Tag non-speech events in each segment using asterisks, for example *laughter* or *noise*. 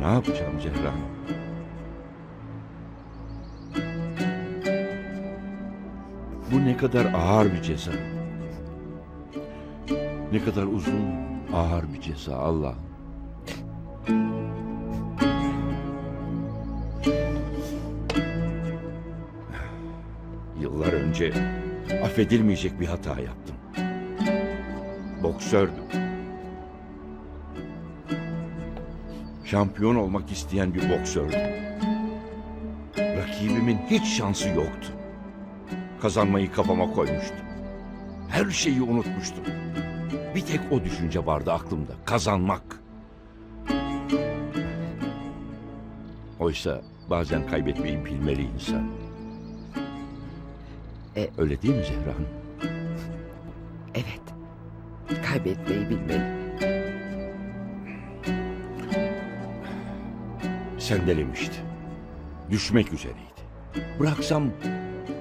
ne yapacağım Zehra? Bu ne kadar ağır bir ceza. Ne kadar uzun, ağır bir ceza Allah. Yıllar önce affedilmeyecek bir hata yaptım. Boksördüm. Şampiyon olmak isteyen bir boksördüm. Rakibimin hiç şansı yoktu. Kazanmayı kafama koymuştum. Her şeyi unutmuştum. Bir tek o düşünce vardı aklımda. Kazanmak. Oysa bazen kaybetmeyi bilmeli insan. E- Öyle değil mi Zehra Hanım? Evet. Kaybetmeyi bilmeli. Sendelemişti. Düşmek üzereydi. Bıraksam,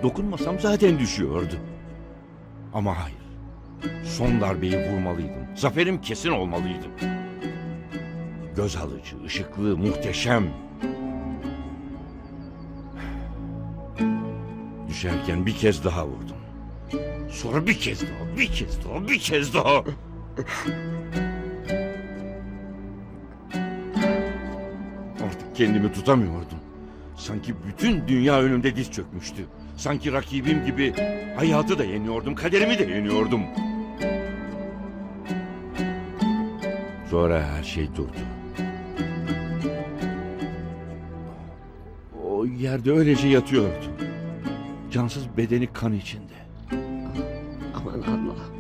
dokunmasam zaten düşüyordu. Ama hayır. Son darbeyi vurmalıydım. Zaferim kesin olmalıydı. Göz alıcı, ışıklı, muhteşem. Düşerken bir kez daha vurdum. Sonra bir kez daha, bir kez daha, bir kez daha. Kendimi tutamıyordum. Sanki bütün dünya önümde diz çökmüştü. Sanki rakibim gibi hayatı da yeniyordum, kaderimi de yeniyordum. Sonra her şey durdu. O yerde öylece yatıyordu. Cansız bedeni kan içinde. Aman Allah'ım.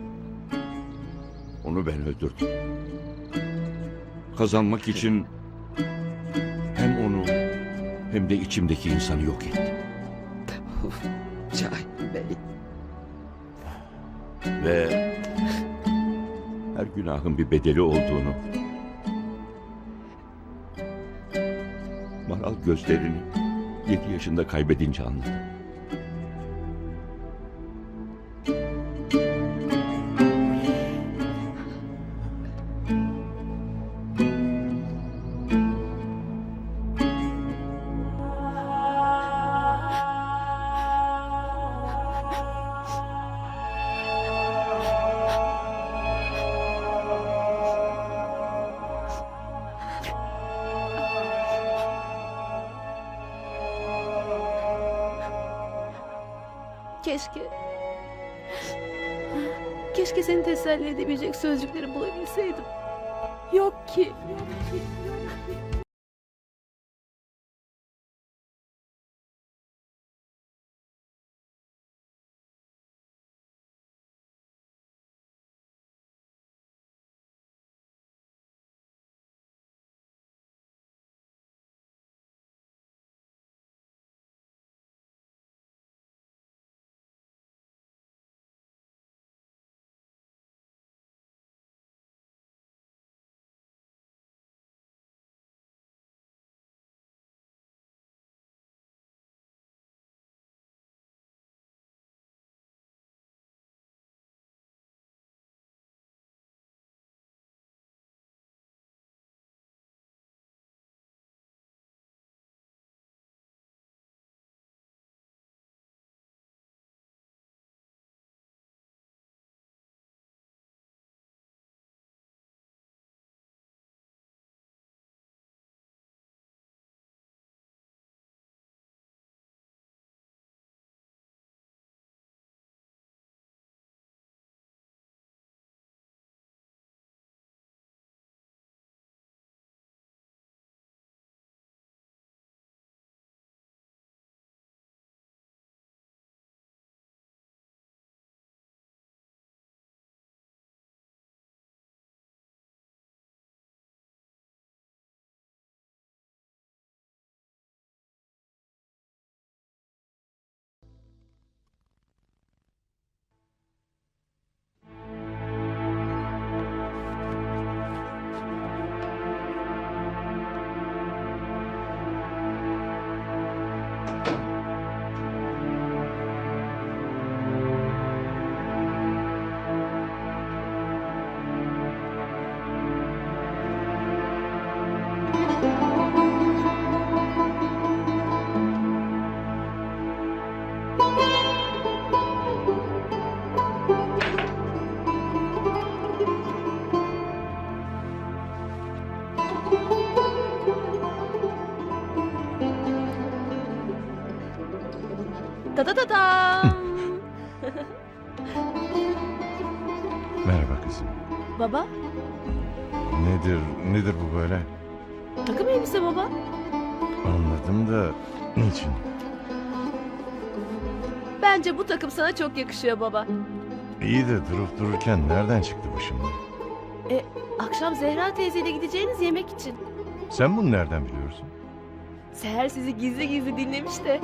Onu ben öldürdüm. Kazanmak için hem de içimdeki insanı yok ettim. Of, Şahin Bey. Ve her günahın bir bedeli olduğunu Maral gözlerini yedi yaşında kaybedince anladım. Keşke... Keşke seni teselli edebilecek sözcükleri bulabilseydim. Yok ki. Yok ki. Tada! *laughs* Merhaba kızım. baba, Nedir, nedir bu böyle? takım elbise baba. Anladım da niçin? Bence bu takım sana çok yakışıyor baba. İyi de durup dururken nereden çıktı bu şimdi? Akşam Zehra teyzeyle gideceğiniz yemek için. Sen bunu nereden biliyorsun? Seher sizi gizli gizli dinlemiş de.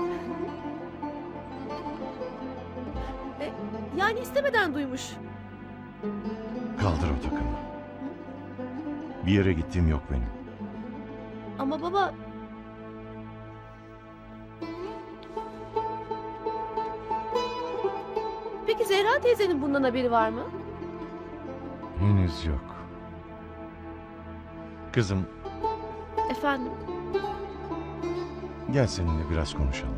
Yani istemeden duymuş. Kaldır o takımı. Bir yere gittiğim yok benim. Ama baba... Peki Zehra teyzenin bundan haberi var mı? Henüz yok. Kızım Efendim? gel seninle biraz konuşalım.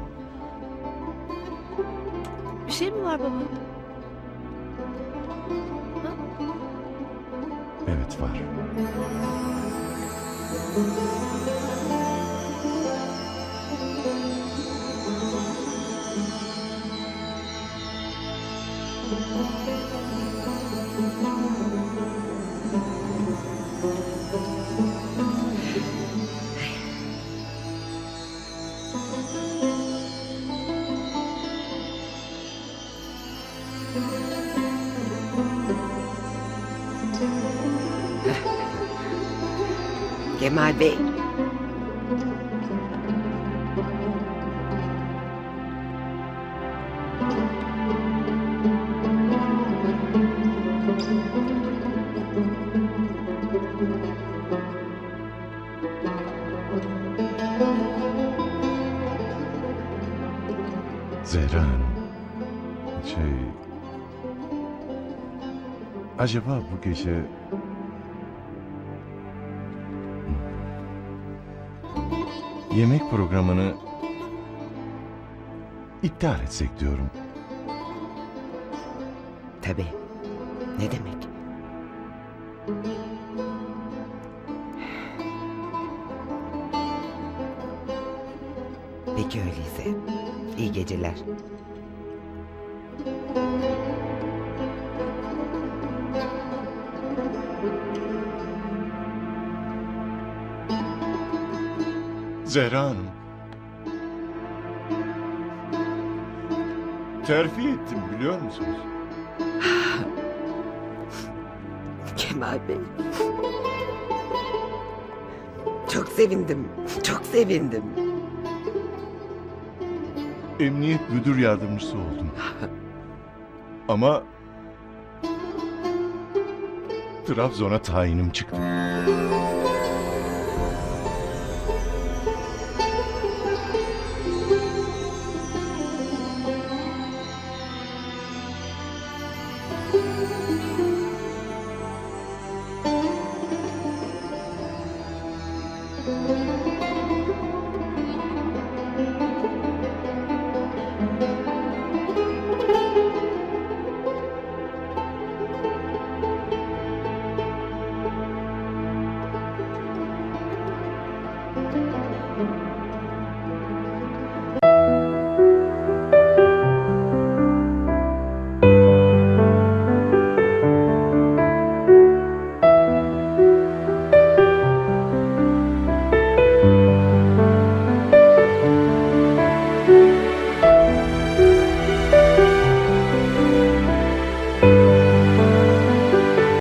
Bir şey mi var baba? Evet var. Kemal Bey. Zehra Hanım. Şey... Acaba bu gece... Yemek programını... iptal etsek diyorum. Tabii. Ne demek? Peki öyleyse. İyi geceler. Zehra Hanım. Terfi ettim biliyor musunuz? *sighs* Kemal Bey. Çok sevindim. Çok sevindim. Emniyet müdür yardımcısı oldum. *sighs* Ama Trabzon'a tayinim çıktı.